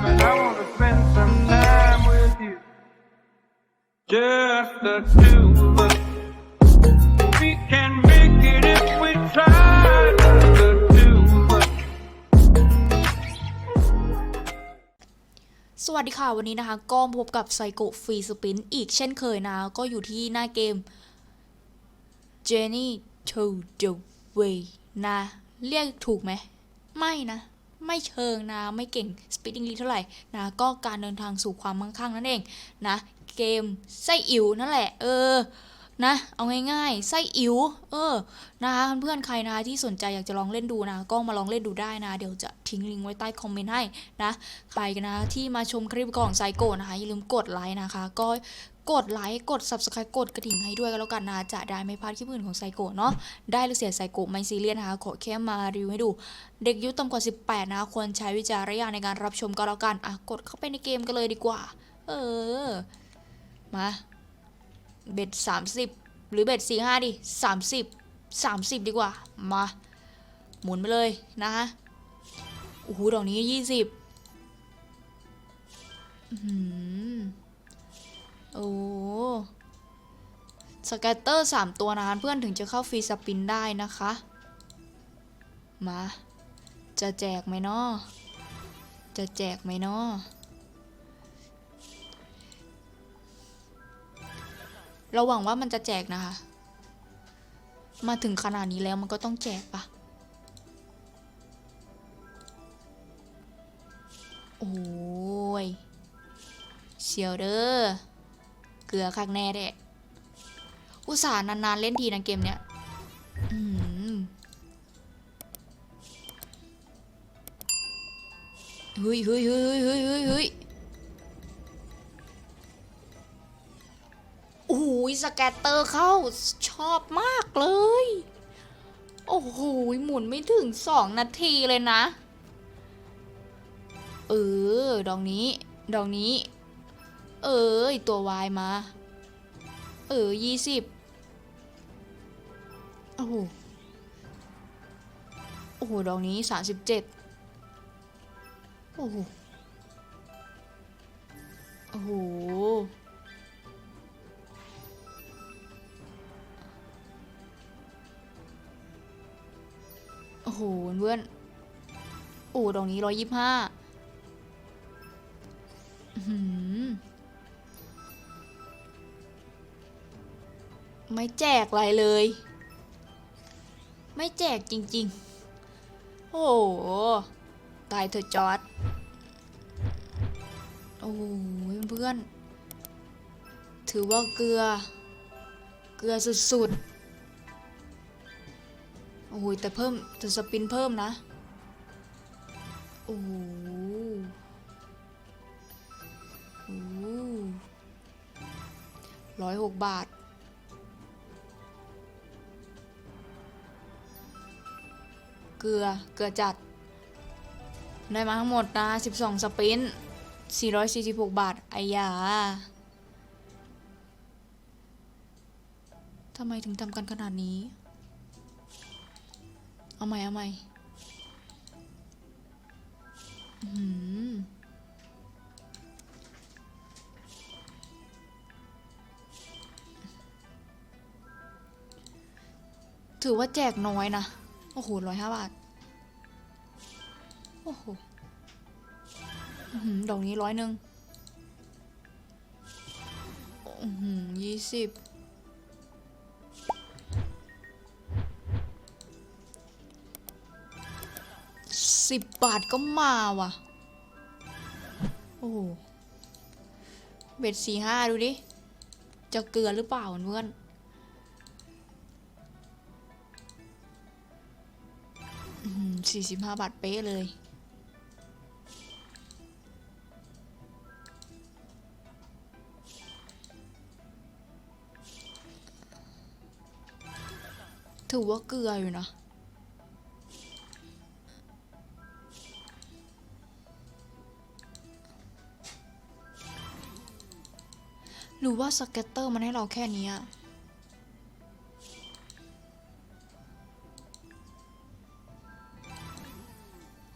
time, and I wanna spend some time with you. Just the two of us. We can make it if we try. Just the two of us. สวัสดีค่ะ วันนี้นะคะ ก็พบกับไซโกฟรีสปินอีกเช่นเคยนะ ก็อยู่ที่หน้าเกม Jenny to the way นะ เรียกถูกไหม ไม่นะ ไม่เชิงนะไม่เก่ง speeding ลีเท่าไหร่นะก็การเดินทางสู่ความมั่งคั่งนั่นเองนะเกมไส้อิ๋วนั่นแหละเออนะเอาง่ายๆไส้อิ๋วเออนะคะเพื่อนๆใครนะที่สนใจอยากจะลองเล่นดูนะ ก็มาลองเล่นดูได้นะ เดี๋ยวจะทิ้งลิงก์ไว้ใต้คอมเมนต์ให้นะใครกันนะที่มาชมคลิปของไซโกนะคะอย่าลืมกดไลค์นะคะ ก็ กดไลค์กด subscribe กดกระดิ่งให้ด้วยกันแล้วกันนะจะได้ไม่พลาดคลิปอื่นของไซโกเนาะได้หรือเสียไซโกไม่ซีเรียสนะคะขอแค่มารีวิวให้ดู เด็กยุต่ำกว่า 18 นะควรใช้วิจารณญาณในการรับชมก็แล้วกันอะกดเข้าไปในเกมกันเลยดีกว่า เออ มาเบ็ด30 หรือเบ็ด45 ดิ 30 30 ดีกว่า มา หมุนไปเลยนะคะโอ้โหดอกนี้ 20อื้อหือ โอ้สแกตเตอร์ 3 ตัวนะคะเพื่อนถึงจะเข้าฟรีสปินได้นะคะ มา จะแจกไหมเนาะจะแจกไหมเนาะเราหวังว่ามันจะแจกนะคะ มาถึงขนาดนี้แล้วมันก็ต้องแจกปะโอ้ยเสียวเด้อ เกลือคักแน่เด้อุตส่าห์นานๆเล่นทีนะเกมเนี้ยอืมเฮ้ยเฮ้ยเฮ้ยเฮ้ยเฮ้ยเฮ้ยโอ้ยสแกตเตอร์เข้าชอบมากเลย โอ้โหหมุนไม่ถึงสองนาทีเลยนะ เออ ดอกนี้ ดอกนี้ เอออีตัววายมา เออยี่สิบโอ้โห โอ้โห ดอกนี้สามสิบเจ็ดโอ้โห โอ้โห โอ้โห เพื่อน โอ้ดอกนี้ร้อยยี่ห้า ไม่แจกอะไรเลย ไม่แจกจริงๆ โอ้โห ตายเถอะจอร์ดโอ้โหเพื่อน ถือว่าเกลือ เกลือสุดๆ โอ้ยแต่เพิ่มแต่สปินเพิ่มนะ โอ้โหร้อยหกบาท เกลือ เกลือจัด ได้มาทั้งหมดนะ 12 สปิน 446 บาทไอ้ยาทำไมถึงทำกันขนาดนี้ เอาใหม่ เอาใหม่ถือว่าแจกน้อยนะ โอ้โหร้อยห้าบาท โอ้โหดอกนี้ร้อยหนึ่งอือหือยี่สิบสิบบาทก็มาว่ะ โอ้โห เบ็ดสี่ห้าดูดิ จะเกลือหรือเปล่าเพื่อน สี่สิบห้าบาทเป๊ะเลย ถือว่าเกลืออยู่นะหรือว่าสเก็ตเตอร์มันให้เราแค่นี้อะ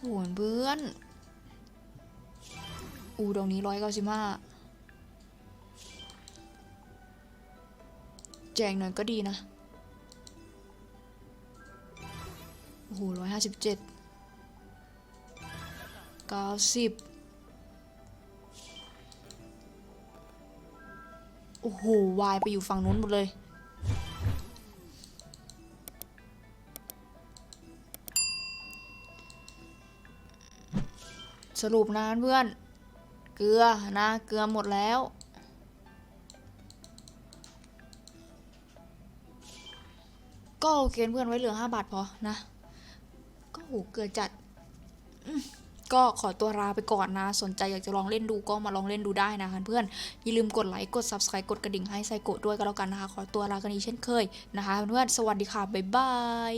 โหนเพื่อน อูดอกนี้ร้อยเก้าสิบห้าแจกหน่อยก็ดีนะ โอ้โหร้อยห้าสิบเจ็ดเก้าสิบโอ้โห วายไปอยู่ฝั่งนู้นหมดเลย สรุปนะเพื่อน เกลือนะ เกลือหมดแล้ว ก็โอเคเพื่อนไว้เหลือ 5 บาทพอนะ ก็โหเกลือจัด ก็ขอตัวลาไปก่อนนะ สนใจอยากจะลองเล่นดูก็มาลองเล่นดูได้นะคะเพื่อน อย่าลืมกดไลค์ กด subscribe กดกระดิ่งให้ไซโกด้วยก็แล้วกันนะคะ ขอตัวลากันนี้เช่นเคยนะคะ เพื่อน สวัสดีค่ะ บ๊ายบาย